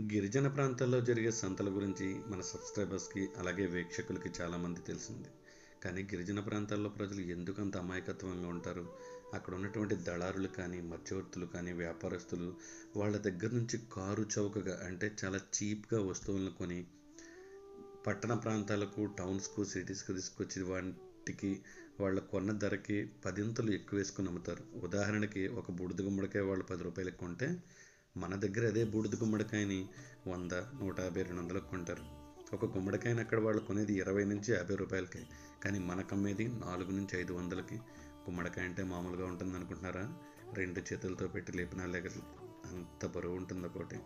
గిరిజన ప్రాంతాల్లో జరిగే సంతల గురించి మన సబ్స్క్రైబర్స్కి అలాగే వీక్షకులకి చాలామంది తెలిసింది. కానీ గిరిజన ప్రాంతాల్లో ప్రజలు ఎందుకు అంత అమాయకత్వంగా ఉంటారు? అక్కడ ఉన్నటువంటి దళారులు కానీ మధ్యవర్తులు కానీ వ్యాపారస్తులు వాళ్ళ దగ్గర నుంచి కారు చౌకగా అంటే చాలా చీప్గా వస్తువులను కొని పట్టణ ప్రాంతాలకు టౌన్స్కు సిటీస్కు తీసుకొచ్చి వాటికి వాళ్ళ కొన్న ధరకి పదింతలు ఎక్కువ వేసుకుని అమ్ముతారు. ఉదాహరణకి ఒక బూడిద గుమ్మడికాయ వాళ్ళు పది రూపాయలకు కొంటే మన దగ్గర అదే బూడిద గుమ్మడికాయని వంద నూట యాభై రెండు వందలకు కొంటారు. ఒక గుమ్మడికాయని అక్కడ వాళ్ళు కొనేది ఇరవై నుంచి యాభై రూపాయలకి. కానీ మనకు అమ్మేది నాలుగు నుంచి ఐదు వందలకి. గుమ్మడికాయ అంటే మామూలుగా ఉంటుంది అనుకుంటున్నారా? రెండు చేతులతో పెట్టి లేపినా లేక అంత బరువు ఉంటుంది ఒకటి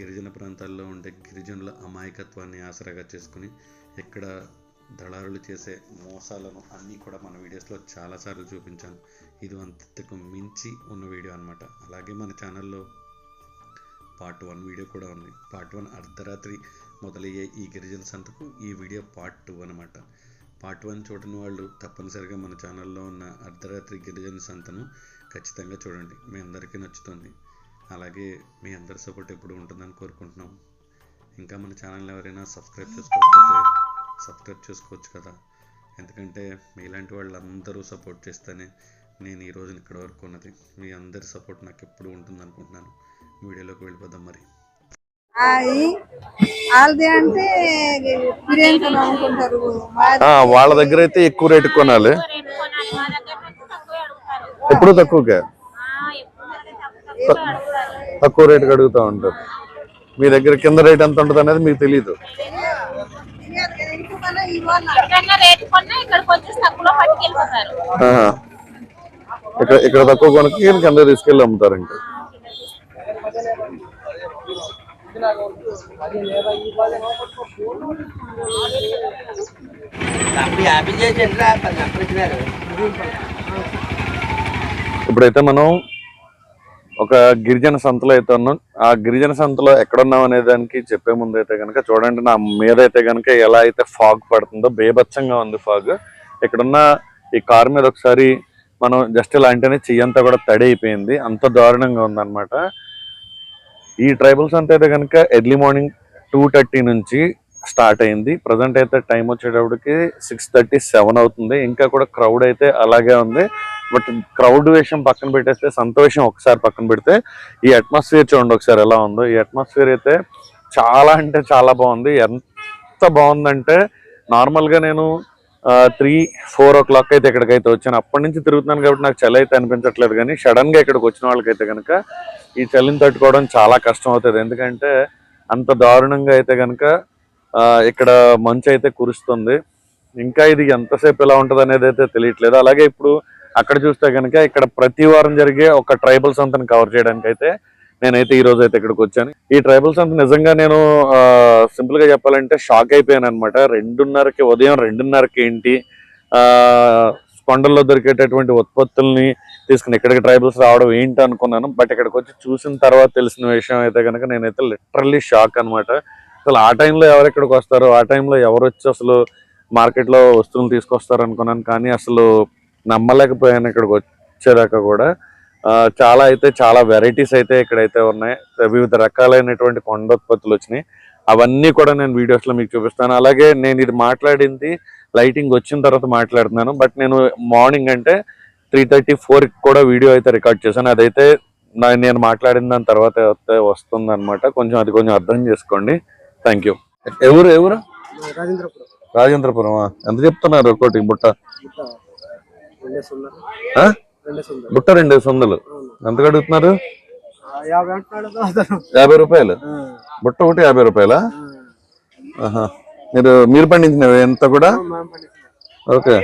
గిరిజన ప్రాంతాల్లో ఉండే గిరిజనుల అమాయకత్వాన్ని ఆసరాగా చేసుకుని ఇక్కడ దళారులు చేసే మోసాలను అన్నీ కూడా మన వీడియోస్లో చాలాసార్లు చూపించాను. ఇది అంతకు మించి ఉన్న వీడియో అనమాట అలాగే మన ఛానల్లో పార్ట్ వన్ వీడియో కూడా ఉంది. పార్ట్ వన్ అర్ధరాత్రి మొదలయ్యే ఈ గిరిజన సంతకు ఈ వీడియో పార్ట్ టూ అనమాట పార్ట్ వన్ చూడని వాళ్ళు తప్పనిసరిగా మన ఛానల్లో ఉన్న అర్ధరాత్రి గిరిజన సంతను ఖచ్చితంగా చూడండి. మీ అందరికీ నచ్చుతుంది. అలాగే మీ అందరి సపోర్ట్ ఎప్పుడు ఉంటుందని కోరుకుంటున్నాం. ఇంకా మన ఛానల్ ఎవరైనా సబ్స్క్రైబ్ చేసుకోకపోతే సబ్స్క్రైబ్ చేసుకోవచ్చు కదా. ఎందుకంటే మీలాంటి వాళ్ళందరూ సపోర్ట్ చేస్తేనే నేను ఈ రోజున ఇక్కడ వరకు ఉన్నది. మీ అందరి సపోర్ట్ నాకు ఎప్పుడు ఉంటుంది అనుకుంటున్నాను వీడియోలోకి వెళ్ళిపోదాం మరి. వాళ్ళ దగ్గర అయితే ఎక్కువ రేటు కొనాలి. రేటు ఎప్పుడు తక్కువకే? తక్కువే అడుగుతారు తక్కువ రేటుకి అడుగుతూ ఉంటారు. మీ దగ్గర కింద రేట్ ఎంత ఉంటుంది అనేది మీకు తెలియదు రేటు తక్కువలో పట్టుకెళ్ళిపోతారు. ఇక్కడ ఇక్కడ తక్కువ కొనకి కింద తీసుకెళ్ళి అమ్ముతారు ఇంకా. అప్పుడు హ్యాపీ చేసేది రా తప్పించినారు ఇప్పుడైతే మనం ఒక గిరిజన సంతలో అయితే ఉన్నాం. ఆ గిరిజన సంతలో ఎక్కడున్నాం అనే దానికి చెప్పే ముందు అయితే కనుక చూడండి నా మీద అయితే కనుక ఎలా అయితే ఫాగ్ పడుతుందో బేభత్సంగా ఉంది ఫాగ్. ఇక్కడున్న ఈ కార్ మీద ఒకసారి మనం జస్ట్ ఇలా అంటేనే చెయ్యంతా కూడా తడి అయిపోయింది. అంత దారుణంగా ఉందన్నమాట. ఈ ట్రైబల్స్ అంతా అయితే కనుక ఎర్లీ మార్నింగ్ టూ థర్టీ నుంచి స్టార్ట్ అయింది. ప్రజెంట్ అయితే టైం వచ్చేటప్పటికి సిక్స్ థర్టీ సెవెన్ అవుతుంది. ఇంకా కూడా క్రౌడ్ అయితే అలాగే ఉంది. బట్ క్రౌడ్ విషయం పక్కన పెట్టేస్తే సంతోషం ఒకసారి పక్కన పెడితే ఈ అట్మాస్ఫియర్ చూడండి ఒకసారి ఎలా ఉందో. ఈ అట్మాస్ఫియర్ అయితే చాలా అంటే చాలా బాగుంది. ఎంత బాగుందంటే నార్మల్గా నేను త్రీ ఫోర్ ఓ క్లాక్ అయితే ఇక్కడికైతే వచ్చాను. అప్పటి నుంచి తిరుగుతున్నాను కాబట్టి నాకు చలి అయితే అనిపించట్లేదు కానీ సడన్గా ఇక్కడికి వచ్చిన వాళ్ళకైతే కనుక ఈ చలిని తట్టుకోవడం చాలా కష్టం అవుతుంది. ఎందుకంటే అంత దారుణంగా అయితే కనుక ఇక్కడ మంచు అయితే కురుస్తుంది. ఇంకా ఇది ఎంతసేపు ఎలా ఉంటుంది అనేది అయితే తెలియట్లేదు. అలాగే ఇప్పుడు అక్కడ చూస్తే కనుక ఇక్కడ ప్రతి వారం జరిగే ఒక ట్రైబల్ సంతను కవర్ చేయడానికి అయితే నేనైతే ఈ రోజు అయితే ఇక్కడికి వచ్చాను. ఈ ట్రైబల్స్ అంతా నిజంగా నేను సింపుల్గా చెప్పాలంటే షాక్ అయిపోయాను అనమాట రెండున్నరకి ఉదయం రెండున్నరకి ఏంటి కొండల్లో దొరికేటటువంటి ఉత్పత్తుల్ని తీసుకుని ఇక్కడికి ట్రైబల్స్ రావడం ఏంటి అనుకున్నాను. బట్ ఇక్కడికి వచ్చి చూసిన తర్వాత తెలిసిన విషయం అయితే కనుక నేనైతే లిటరల్లీ షాక్ అనమాట అసలు ఆ టైంలో ఎవరు ఇక్కడికి వస్తారు? ఆ టైంలో ఎవరు వచ్చి అసలు మార్కెట్లో వస్తువులు తీసుకొస్తారు అనుకున్నాను. కానీ అసలు నమ్మలేకపోయాను ఇక్కడికి వచ్చేదాకా కూడా. చాలా అయితే చాలా వెరైటీస్ అయితే ఇక్కడైతే ఉన్నాయి. వివిధ రకాలైనటువంటి కొండోత్పత్తులు వచ్చినాయి. అవన్నీ కూడా నేను వీడియోస్లో మీకు చూపిస్తాను. అలాగే నేను ఇది మాట్లాడింది లైటింగ్ వచ్చిన తర్వాత మాట్లాడుతున్నాను. బట్ నేను మార్నింగ్ అంటే త్రీ థర్టీ ఫోర్ కూడా వీడియో అయితే రికార్డ్ చేశాను. అదైతే నా- నేను మాట్లాడిన దాని తర్వాత అయితే వస్తుంది అనమాట కొంచెం అది కొంచెం అర్థం చేసుకోండి. థ్యాంక్ యూ ఎవరు ఎవరు రాజేంద్రపురం. రాజేంద్రపురం ఎంత చెప్తున్నారు ఒకటి బుట్ట? బుట్ట రెండు వందలు. ఎంత అడుగుతున్నారు యాభై రూపాయలు? బుట్ట ఒకటి యాభై రూపాయలా. మీరు మీరు పండించినవి ఎంత కూడా. ఓకే.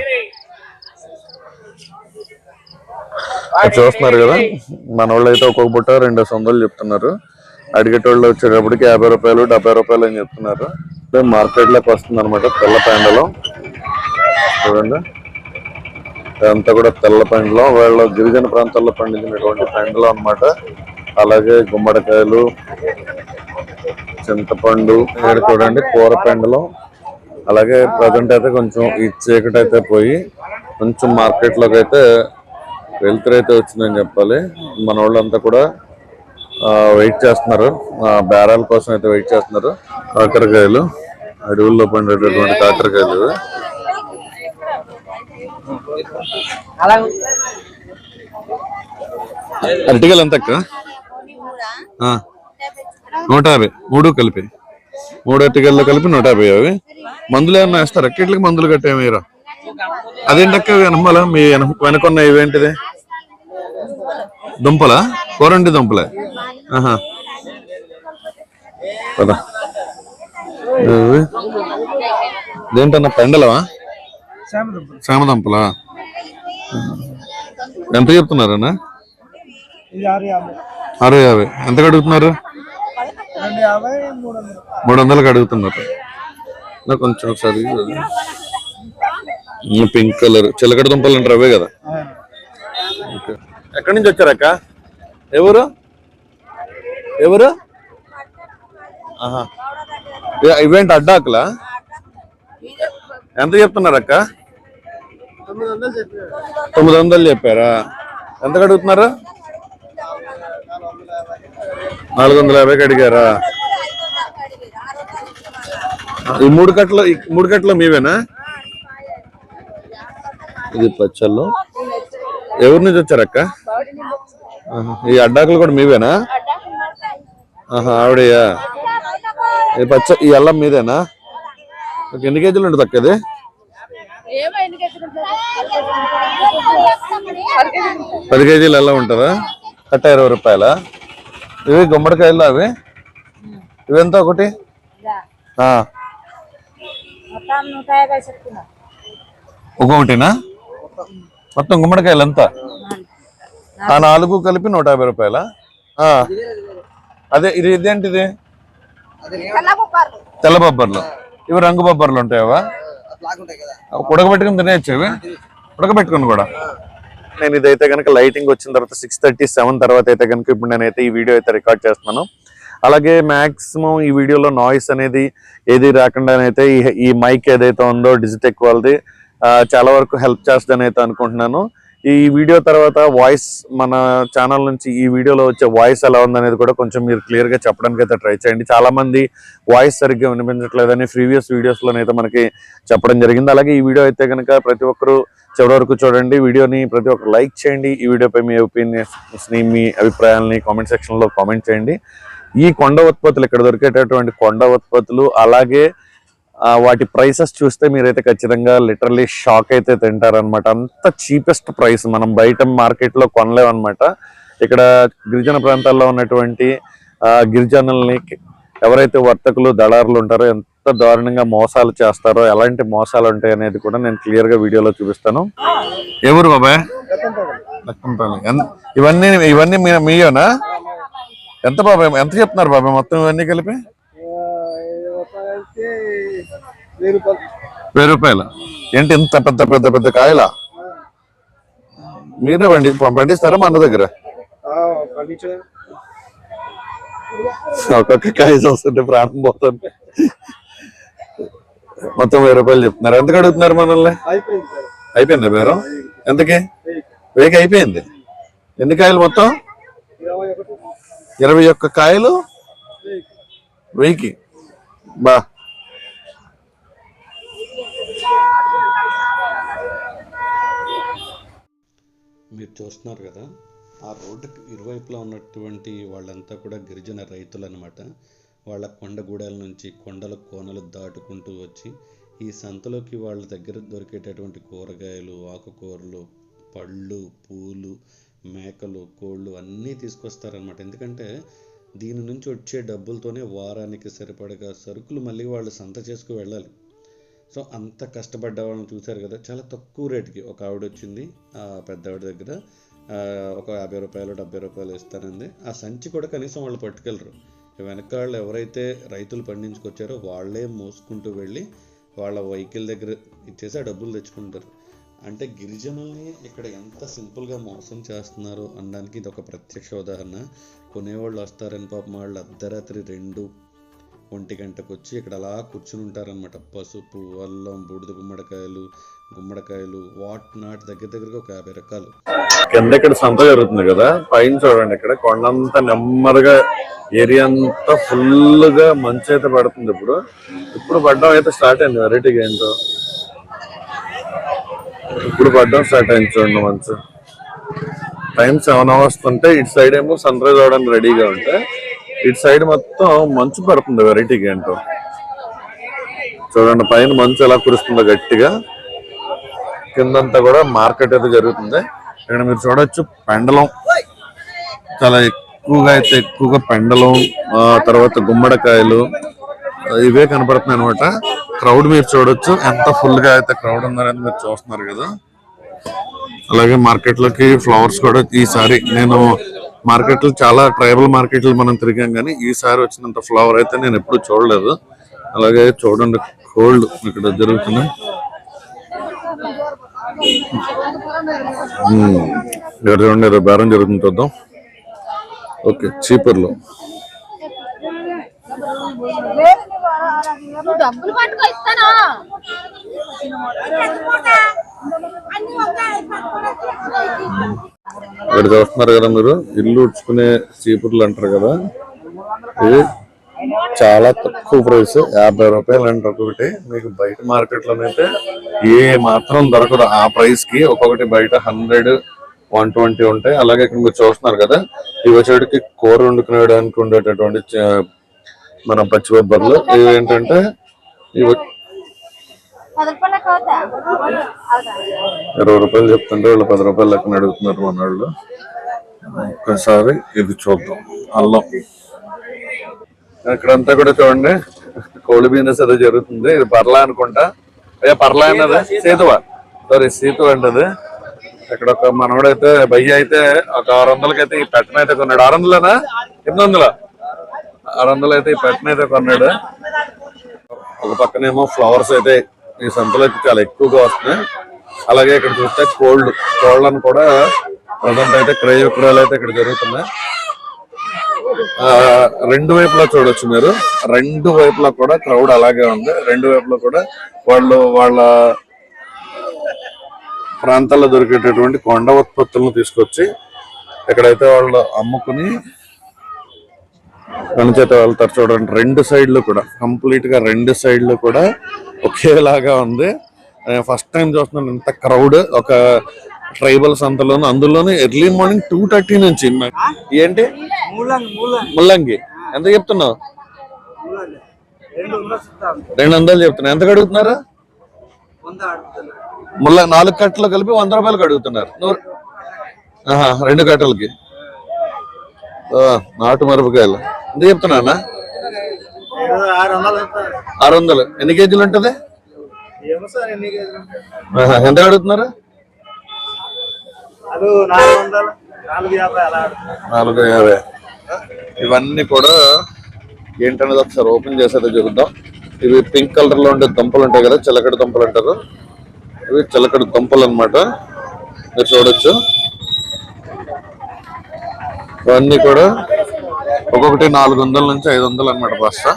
చూస్తున్నారు కదా? మన వాళ్ళు అయితే ఒక్కొక్క బుట్ట రెండు వందలు చెప్తున్నారు. అడిగేటోళ్ళు వచ్చేటప్పటికి యాభై రూపాయలు డెబ్బై రూపాయలు అని చెప్తున్నారు. మార్కెట్లోకి వస్తుంది అనమాట తెల్ల పెండలో చూడండి. ఇదంతా కూడా తెల్ల పండ్లం. వాళ్ళు గిరిజన ప్రాంతాల్లో పండించినటువంటి పండ్లం అన్నమాట. అలాగే గుమ్మడికాయలు చింతపండు ఇక్కడ చూడండి కూర పెండలం. అలాగే ప్రజెంట్ అయితే కొంచెం ఈ చీకటి అయితే పోయి కొంచెం మార్కెట్లోకి అయితే వెళ్తురు అయితే వచ్చిందని చెప్పాలి. మన వాళ్ళంతా కూడా వెయిట్ చేస్తున్నారు. బేరాల కోసం అయితే వెయిట్ చేస్తున్నారు. కాకరకాయలు అడవుల్లో పండేటటువంటి కాకరకాయలు. ఇవి. అరటికాయలు ఎంత. నూట యాభై. మూడు కలిపి. మూడు అరటికాయలు కలిపి నూట యాభై అవి. మందులు ఏమన్నా వేస్తారు? అక్కిట్లకి మందులు కట్టే మీరు అదేంటక్క వెనకాల మీ వెనక వెనకున్న ఇవేంటిది దుంపలా? కూరండి దుంపలే. ఆహా. పద. ఇదేంటన్నా పెండలవా? శ్యామదుంపలా? ఎంత చెప్తున్నారన్నా? ఆరు యాభై. ఎంత అడుగుతున్నారు మూడు వందలు. మూడు వందలకు అడుగుతున్నారు నాకు కొంచెం ఒకసారి పింక్ కలర్ చిలకడ దుంపలు అంటారు అవే కదా. ఎక్కడి నుంచి వచ్చారక్క ఎవరు ఎవరు ఆహా. ఇవేంటి అడ్డాకులా? ఎంత చెప్తున్నారు అక్క? తొమ్మిది వందలు చెప్పారు? ఎంత అడుగుతున్నారు నాలుగు వందల యాభైకి అడిగారా? ఈ మూడు కట్టలు ఈ మూడు కట్టలు మీవేనా? ఇది పచ్చళ్ళు. ఎవరి నుంచి వచ్చారక్క? ఆహా. ఈ అడ్డాకులు కూడా మీవేనా? ఆహా ఆవిడయ్యా ఈ పచ్చ ఈ అల్లం మీదేనా? ఒక ఎన్ని కేజీలు ఉంటుంది అక్క ఇది? పది కేజీలు అల్లం ఉంటుందా? కట్ట ఇరవై రూపాయల? ఇవి గుమ్మడికాయలు అవి? ఇవి ఎంత ఒకటి. ఒక్కొక్కటినా? మొత్తం గుమ్మడికాయలు ఎంత ఆ నాలుగు కలిపి నూట యాభై రూపాయల? అదే ఇది ఇదేంటిది? తెల్ల బొబ్బర్లు ఇవి రంగు బొబ్బర్లు ఉంటాయవా? ఉడకబెట్టుకుని తినేయచ్చు ఇవి? ఉడకబెట్టుకుని కూడా? నేను ఇదైతే కనుక లైటింగ్ వచ్చిన తర్వాత సిక్స్ థర్టీ సెవెన్ తర్వాత అయితే కనుక ఇప్పుడు నేనైతే ఈ వీడియో అయితే రికార్డ్ చేస్తున్నాను. అలాగే మాక్సిమం ఈ వీడియోలో నాయిస్ అనేది ఏది రాకుండానైతే ఈ ఈ మైక్ ఏదైతే ఉందో డిజిటెక్ వాళ్ళది ఆ, చాలా వరకు హెల్ప్ చేస్తుందని అయితే అనుకుంటున్నాను. ఈ వీడియో తర్వాత వాయిస్ మన ఛానల్ నుంచి ఈ వీడియోలో వచ్చే వాయిస్ ఎలా ఉందనేది కూడా కొంచెం మీరు క్లియర్గా చెప్పడానికి అయితే ట్రై చేయండి. చాలామంది వాయిస్ సరిగ్గా వినిపించట్లేదని ప్రీవియస్ వీడియోస్లోనైతే మనకి చెప్పడం జరిగింది. అలాగే ఈ వీడియో అయితే కనుక ప్రతి ఒక్కరు చివరి వరకు చూడండి. వీడియోని ప్రతి ఒక్కరు లైక్ చేయండి. ఈ వీడియోపై మీ ఒపీనియన్స్ని మీ అభిప్రాయాలని కామెంట్ సెక్షన్లో కామెంట్ చేయండి. ఈ కొండ ఉత్పత్తులు ఇక్కడ దొరికేటటువంటి కొండ ఉత్పత్తులు అలాగే వాటి ప్రైసెస్ చూస్తే మీరైతే ఖచ్చితంగా లిటరలీ షాక్ అయితే తింటారనమాట అంత చీపెస్ట్ ప్రైస్ మనం బయట మార్కెట్లో కొనలేమన్నమాట. ఇక్కడ గిరిజన ప్రాంతాల్లో ఉన్నటువంటి గిరిజనుల్ని ఎవరైతే వర్తకులు దళారులు ఉంటారో ఎంత దారుణంగా మోసాలు చేస్తారో ఎలాంటి మోసాలు ఉంటాయి అనేది కూడా నేను క్లియర్గా వీడియోలో చూపిస్తాను. ఎవరు బాబాయ్? ఇవన్నీ ఇవన్నీ మీయోనా? ఎంత బాబాయ్? ఎంత చెప్తున్నారు బాబాయ్? మొత్తం ఇవన్నీ కలిపి? వెయ్యి రూపాయలు. ఏంటి ఇంత పెద్ద పెద్ద పెద్ద కాయలా? మీరే పండి పండిస్తారా మన దగ్గర? ఆ, పండించడం ఒక్కొక్క కాయ చూస్తుంటే ప్రాణం పోతుంది. మొత్తం వెయ్యి రూపాయలు చెప్తున్నారు. ఎంతకు అడుగుతున్నారు మనల్ని? అయిపోయింది మీరు ఎంతకి వెయ్యికి అయిపోయింది. ఎన్ని కాయలు మొత్తం? ఇరవై ఒక్క కాయలు? వెయ్యికి. బా. మీరు చూస్తున్నారు కదా ఆ రోడ్డుకి ఇరువైపులా ఉన్నటువంటి వాళ్ళంతా కూడా గిరిజన రైతులు అనమాట వాళ్ళ కొండగూడల నుంచి కొండల కోనలు దాటుకుంటూ వచ్చి ఈ సంతలోకి వాళ్ళ దగ్గర దొరికేటటువంటి కూరగాయలు ఆకుకూరలు పళ్ళు పూలు మేకలు కోళ్ళు అన్నీ తీసుకొస్తారనమాట. ఎందుకంటే దీని నుంచి వచ్చే డబ్బులతోనే వారానికి సరిపడగా సరుకులు మళ్ళీ వాళ్ళు సంత చేసుకు వెళ్ళాలి. సో అంత కష్టపడ్డ వాళ్ళని చూశారు కదా చాలా తక్కువ రేటుకి ఒక ఆవిడ వచ్చింది ఆ పెద్ద ఆవిడ దగ్గర. ఒక యాభై రూపాయలు డెబ్బై రూపాయలు ఇస్తానంది. ఆ సంచి కూడా కనీసం వాళ్ళు పట్టుకెళ్ళరు. వెనక వాళ్ళు ఎవరైతే రైతులు పండించుకొచ్చారో వాళ్ళే మోసుకుంటూ వెళ్ళి వాళ్ళ వెహికల్ దగ్గర ఇచ్చేసి ఆ డబ్బులు తెచ్చుకుంటారు. అంటే గిరిజనుల్ని ఇక్కడ ఎంత సింపుల్గా మోసం చేస్తున్నారు అనడానికి ఇది ఒక ప్రత్యక్ష ఉదాహరణ. కొనేవాళ్ళు వస్తారని పాపం వాళ్ళు అర్ధరాత్రి రెండు ఒంటి గంటకు వచ్చి ఇక్కడ అలా కూర్చుని ఉంటారనమాట పసుపు అల్లం బూడిద గుమ్మడికాయలు గుమ్మడికాయలు వాట్ నాట్ దగ్గర దగ్గరగా ఒక యాభై రకాలు. కింద ఇక్కడ సంత జరుగుతుంది కదా పైన చూడండి ఇక్కడ కొండంతా నెమ్మదిగా ఏరియా అంతా ఫుల్గా మంచి అయితే పడుతుంది ఇప్పుడు. ఇప్పుడు పడ్డం అయితే స్టార్ట్ అయింది వెరైటీగా ఏంటో. ఇప్పుడు పడ్డం స్టార్ట్ అయింది చూడండి మంచు. టైం సెవెన్ అవర్స్ ఉంటే ఇటు సైడ్ ఏమో సన్ రైజ్ అవడానికి రెడీగా ఉంటే ఇటు సైడ్ మొత్తం మంచు పడుతుంది వెరైటీ ఏంటో. చూడండి పైన మంచు ఎలా కురుస్తుందో గట్టిగా. కిందంతా కూడా మార్కెట్ అయితే జరుగుతుంది. ఇక్కడ మీరు చూడొచ్చు పెండలం. చాలా ఎక్కువగా అయితే ఎక్కువగా పెండలం ఆ తర్వాత గుమ్మడికాయలు ఇవే కనపడుతున్నాయి అనమాట క్రౌడ్ మీరు చూడొచ్చు. ఎంత ఫుల్గా అయితే క్రౌడ్ ఉన్నారని మీరు చూస్తున్నారు కదా. అలాగే మార్కెట్లోకి ఫ్లవర్స్ కూడా ఈసారి నేను మార్కెట్లో చాలా ట్రైబల్ మార్కెట్లు మనం తిరిగాం కానీ ఈసారి వచ్చినంత ఫ్లవర్ అయితే నేను ఎప్పుడు చూడలేదు. అలాగే చూడండి కోల్డ్ ఇక్కడ జరుగుతుంది. మ్మ్. ఇక్కడ చూడండి ఏదో బేరం జరుగుతుంది చూద్దాం. ఓకే చీపర్లో. డబ్బులు ఇక్కడ చూస్తున్నారు కదా మీరు? ఇల్లు ఉడ్చుకునే చీపుర్లు అంటారు కదా. ఇది చాలా తక్కువ ప్రైస్. యాభై రూపాయలు అంటే ఒక్కొక్కటి. మీకు బయట మార్కెట్లోనైతే ఏ మాత్రం దొరకదు. ఆ ప్రైస్కి ఒక్కొక్కటి బయట హండ్రెడ్ వన్ ట్వంటీ ఉంటాయి. అలాగే ఇక్కడ మీరు చూస్తున్నారు కదా ఇవి వచ్చేటికి కూర వండుకునేడానికి ఉండేటటువంటి చ- మన పచ్చి బొబ్బర్లు ఇవి ఏంటంటే ఇవి ఇరవై రూపాయలు చెప్తుంటే వాళ్ళు పది రూపాయలు లెక్కన అడుగుతున్నారు మన వాళ్ళు. ఒక్కసారి ఇది చూద్దాం. అల్లం. ఇక్కడంతా కూడా చూడండి. కోడి బిజినెస్ అదే జరుగుతుంది. ఇది పర్లా అనుకుంటా. అయ్యా పర్లా అన్నది. సీతువ? సారీ సీతువ అంటది. ఇక్కడ ఒక మనవడైతే బయ్య అయితే ఒక ఆరు వందలకైతే ఈ పెట్టన అయితే కొన్నాడు. ఆరు వందలేనా ఎనిమిది వందల ఆరు వందలు అయితే ఈ పెట్టన అయితే కొన్నాడు. ఒక పక్కనేమో ఫ్లవర్స్ అయితే ఈ సంతలో అయితే చాలా ఎక్కువగా వస్తున్నాయి. అలాగే ఇక్కడ చూస్తే కోల్డ్ కోళ్ళను కూడా ప్రజెంట్ అయితే క్రయ విక్రయాలు అయితే ఇక్కడ జరుగుతున్నాయి. ఆ, రెండు వైపులా చూడొచ్చు మీరు. రెండు వైపులా కూడా క్రౌడ్ అలాగే ఉంది. రెండు వైపులా కూడా వాళ్ళు వాళ్ళ ప్రాంతాల్లో దొరికేటటువంటి కొండ ఉత్పత్తులను తీసుకొచ్చి ఇక్కడైతే వాళ్ళు అమ్ముకుని చేత వెళ్తారు చూడండి రెండు సైడ్లు కూడా కంప్లీట్గా రెండు సైడ్లు కూడా ఒకేలాగా ఉంది. ఫస్ట్ టైం చూస్తున్నాను ఇంత క్రౌడ్ ఒక ట్రైబల్ సంతలోను అందులోనే ఎర్లీ మార్నింగ్ టూ థర్టీ నుంచి ఏంటి? ముల్లంగి. ఎంత చెప్తున్నావు? రెండు వందలు చెప్తున్నా. ఎంత అడుగుతున్నారు ముల్ల నాలుగు కట్టలు కలిపి వంద రూపాయలకు అడుగుతున్నారు. నూరు ఆహా, రెండు కట్టలకి. నాటు మిరపకాయలు. ఎంత చెప్తున్నా ఆరు వందలు ఎన్ని కేజీలు ఉంటది? ఎంత అడుగుతున్నారు? నాలుగు యాభై. ఇవన్నీ కూడా ఏంటనేది ఒకసారి ఓపెన్ చేసేది చూద్దాం. ఇవి పింక్ కలర్లో ఉండే దుంపలు ఉంటాయి కదా చిలకడ దుంపలు అంటారు. ఇవి చిలకడ దుంపలు అన్నమాట. మీరు చూడొచ్చు. ఇవన్నీ కూడా ఒక్కొక్కటి నాలుగు వందల నుంచి ఐదు వందలు అనమాట బస్తా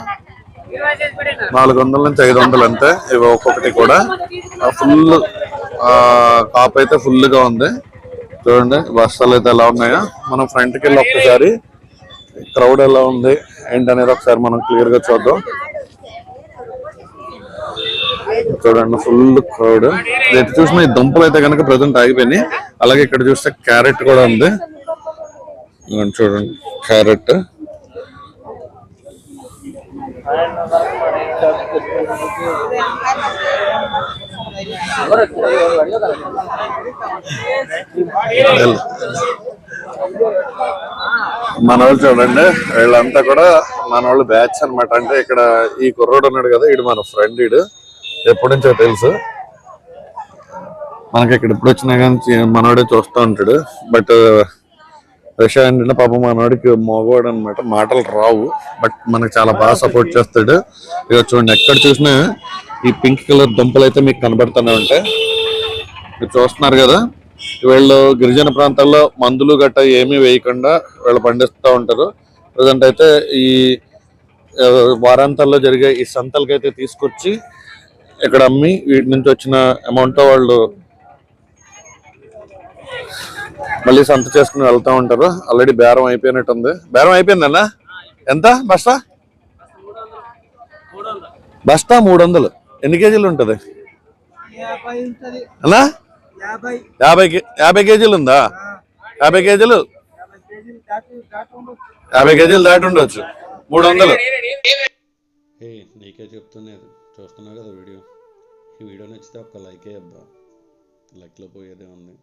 నాలుగు వందల నుంచి ఐదు వందలు అంతే. ఇవి ఒక్కొక్కటి కూడా. ఫుల్ కాప్ అయితే ఫుల్గా ఉంది. చూడండి బస్తాలు అయితే ఎలా ఉన్నాయో. మనం ఫ్రంట్కి వెళ్ళి ఒక్కసారి క్రౌడ్ ఎలా ఉంది ఏంటనేది ఒకసారి మనం క్లియర్గా చూద్దాం. చూడండి ఫుల్ క్రౌడ్ ఎటు చూసిన ఈ దుంపలు అయితే కనుక ప్రజెంట్ ఆగిపోయినాయి. అలాగే ఇక్కడ చూస్తే క్యారెట్ కూడా ఉంది. ఇదిగోండి చూడండి. క్యారెట్. మన వాళ్ళు చూడండి వీళ్ళంతా కూడా మన వాళ్ళు బ్యాచ్ అనమాట అంటే ఇక్కడ ఈ కుర్రోడు ఉన్నాడు కదా ఇడు మన ఫ్రెండ్ ఇడు ఎప్పటి నుంచో తెలుసు. మనకి ఇక్కడ ఇప్పుడు వచ్చినా కానీ మనవాడే చూస్తూ ఉంటాడు. బట్ విషయం ఏంటంటే పాపం మనోడికి మగవాడు అనమాట మాటలు రావు. బట్ మనకి చాలా బాగా సపోర్ట్ చేస్తాడు. ఇక చూడండి ఎక్కడ చూసినా ఈ పింక్ కలర్ దుంపలు అయితే మీకు కనబడుతూనే ఉంటాయి మీరు చూస్తున్నారు కదా వీళ్ళు గిరిజన ప్రాంతాల్లో మందులు గట్ట ఏమీ వేయకుండా వీళ్ళు పండిస్తూ ఉంటారు. ప్రజెంట్ అయితే ఈ వారాంతాల్లో జరిగే ఈ సంతలకైతే తీసుకొచ్చి ఇక్కడ అమ్మి వీటి నుంచి వచ్చిన అమౌంట్ వాళ్ళు మళ్ళీ సంత చేసుకుని వెళ్తా ఉంటారు. ఆల్రెడీ బేరం అయిపోయినట్టుంది. బేరం అయిపోయిందన్నా? ఎంత? బస్తా? బస్తా మూడు వందలు ఎన్ని కేజీలు ఉంటుంది? అన్నా? యాభై కే- యాభై కేజీలు ఉందా? యాభై కేజీలు? యాభై కేజీలు దాటి ఉండొచ్చు. మూడు వందలు నీకే చెప్తున్నది చూస్తున్నావు కదా వీడియో. ఈ వీడియో నచ్చితే ఒక లైకే అబ్బా లైక్లో పోయేదే ఉంది.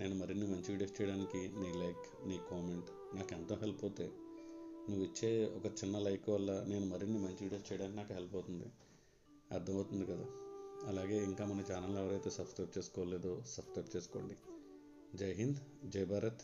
నేను మరిన్ని మంచి వీడియోస్ చేయడానికి నీ లైక్ నీ కామెంట్ నాకు ఎంతో హెల్ప్ అవుతాయి. నువ్వు ఇచ్చే ఒక చిన్న లైక్ వల్ల నేను మరిన్ని మంచి వీడియోస్ చేయడానికి నాకు హెల్ప్ అవుతుంది. అర్థమవుతుంది కదా? అలాగే ఇంకా మన ఛానల్ ఎవరైతే సబ్స్క్రైబ్ చేసుకోలేదో సబ్స్క్రైబ్ చేసుకోండి. జై హింద్ జై భారత్.